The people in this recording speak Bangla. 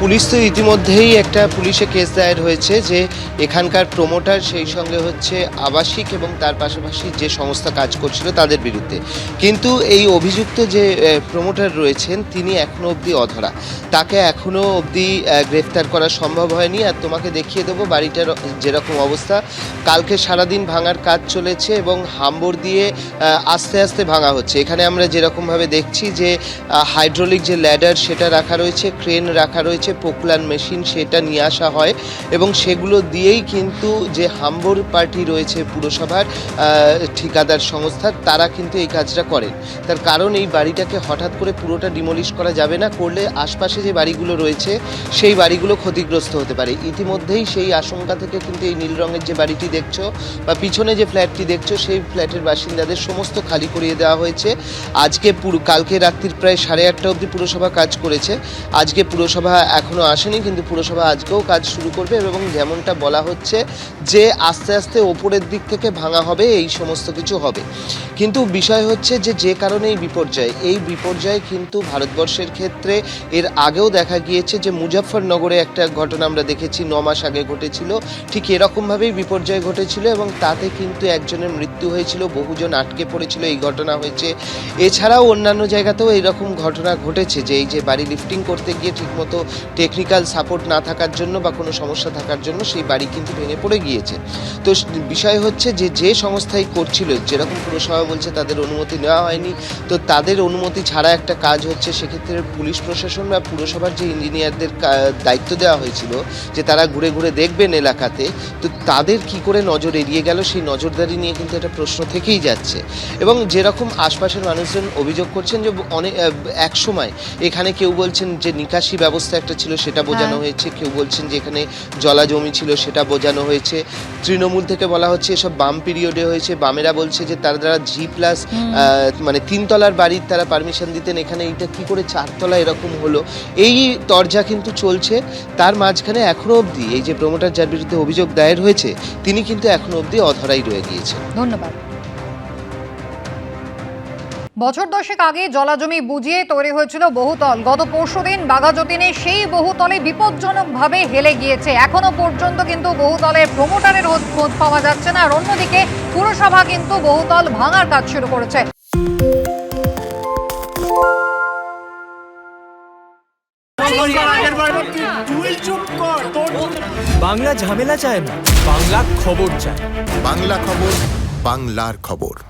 পুলিশ তো ইতিমধ্যেই একটা পুলিশে কেস দায়ের হয়েছে যে এখানকার প্রমোটার সেই সঙ্গে হচ্ছে আবাসিক এবং তার পাশাপাশি যে সংস্থা কাজ করছিল তাদের বিরুদ্ধে। কিন্তু এই অভিযুক্ত যে প্রমোটার রয়েছেন, তিনি এখনও অবধি অধরা। তাকে এখনও অবধি গ্রেফতার করা সম্ভব হয়নি। আর তোমাকে দেখিয়ে দেবো বাড়িটার যেরকম অবস্থা। কালকে সারাদিন ভাঙার কাজ চলেছে এবং হাম্বর দিয়ে আস্তে আস্তে ভাঙা হচ্ছে। এখানে আমরা যেরকমভাবে দেখছি যে হাইড্রোলিক যে ল্যাডার সেটা রাখা রয়েছে ক্রেন রাখা রয়েছে পোকলান মেশিন সেটা নিয়ে আসা হয় এবং সেগুলো দিয়েই কিন্তু যে হাম্বর পার্টি রয়েছে পুরসভার ঠিকাদার সংস্থার তারা কিন্তু এই কাজটা করেন। তার কারণ এই বাড়িটাকে হঠাৎ করে পুরোটা ডিমলিশ করা যাবে না, করলে আশপাশে যে বাড়িগুলো রয়েছে, সেই বাড়িগুলো ক্ষতিগ্রস্ত হতে পারে। ইতিমধ্যেই সেই আশঙ্কা থেকে কিন্তু এই নীল রঙের যে বাড়িটি দেখছ বা পিছনে যে ফ্ল্যাটটি দেখছ, সেই ফ্ল্যাটের বাসিন্দাদের সমস্ত খালি করিয়ে দেওয়া হয়েছে। আজকে পুরো, কালকে রাত্রির প্রায় সাড়ে আটটা অবধি পুরসভা কাজ করেছে। আজকে পুরসভা এখনও আসেনি, কিন্তু পুরসভা আজকেও কাজ শুরু করবে এবং যেমনটা বলা হচ্ছে যে আস্তে আস্তে ওপরের দিক থেকে ভাঙা হবে, এই সমস্ত কিছু হবে। কিন্তু বিষয় হচ্ছে যে যে কারণে এই বিপর্যয় এই বিপর্যয় কিন্তু ভারতবর্ষের ক্ষেত্রে এর আগেও দেখা গিয়েছে যে, মুজাফফরনগরে একটা ঘটনা আমরা দেখেছি, ন মাস আগে ঘটেছিল, ঠিক এরকমভাবেই বিপর্যয় ঘটেছিল এবং তাতে কিন্তু একজনের মৃত্যু হয়েছিল, বহুজন আটকে পড়েছিল, এই ঘটনা হয়েছে। এছাড়াও অন্যান্য জায়গাতেও এইরকম ঘটনা ঘটেছে যে, এই যে বাড়ি লিফটিং করতে গিয়ে ঠিকমতো টেকনিক্যাল সাপোর্ট না থাকার জন্য বা কোনো সমস্যা থাকার জন্য সেই বাড়ি কিন্তু ভেঙে পড়ে গিয়েছে। তো বিষয় হচ্ছে যে যে সংস্থাই করছিল, যেরকম পুরসভা বলছে তাদের অনুমতি নেওয়া হয়নি, তো তাদের অনুমতি ছাড়া একটা কাজ হচ্ছে, সেক্ষেত্রে পুলিশ প্রশাসন বা পুরসভার যে ইঞ্জিনিয়ারদের দায়িত্ব দেওয়া হয়েছিল, যে তারা ঘুরে ঘুরে দেখবেন এলাকাতে, তো তাদের কি করে নজর এড়িয়ে গেল সেই নজরদারি নিয়ে কিন্তু একটা প্রশ্ন থেকেই যাচ্ছে। এবং যেরকম আশপাশের মানুষজন অভিযোগ করছেন যে অনেক এক সময় এখানে কেউ বলছেন যে, নিকাশি ব্যবস্থা একটা ছিল সেটা বোঝানো হ্যাঁ। হয়েছে। কেউ বলছেন যে এখানে জলা জমি ছিল সেটা বোঝানো হয়েছে। তৃণমূল থেকে বলা হচ্ছে এসব বাম পিরিয়ডে হয়েছে। বামেরা বলছে যে তার দ্বারা জি প্লাস মানে তিনতলার বাড়ির তারা পারমিশন দিতেন এখানে। এইটা কি করে চারতলা এরকম হলো? এই তরজা কিন্তু চলছে। তার মাঝখানে এখনও অবধি এই যে প্রমোটার যার বিরুদ্ধে অভিযোগ দায়ের হয়েছে তিনি কিন্তু এখনও অবধি অধরাই রয়ে গিয়েছেন। ধন্যবাদ। বছর দশেক আগে জলাজমি বুঝিয়ে তৈরি হয়েছিল বহুতল। গত পরশু পরশুদিন বাঘাযতীনে সেই বহুতলে বিপজ্জনকভাবে হেলে গিয়েছে। এখনও পর্যন্ত কিন্তু বহুতলের প্রমোটারের খোঁজ- খোঁজ পাওয়া যাচ্ছে না। আর অন্যদিকে পুরসভা কিন্তু বহুতল ভাঙার কাজ শুরু করেছে। বাংলা ঝামেলা চায় না বাংলা খবর চায়। বাংলা খবর বাংলার খবর।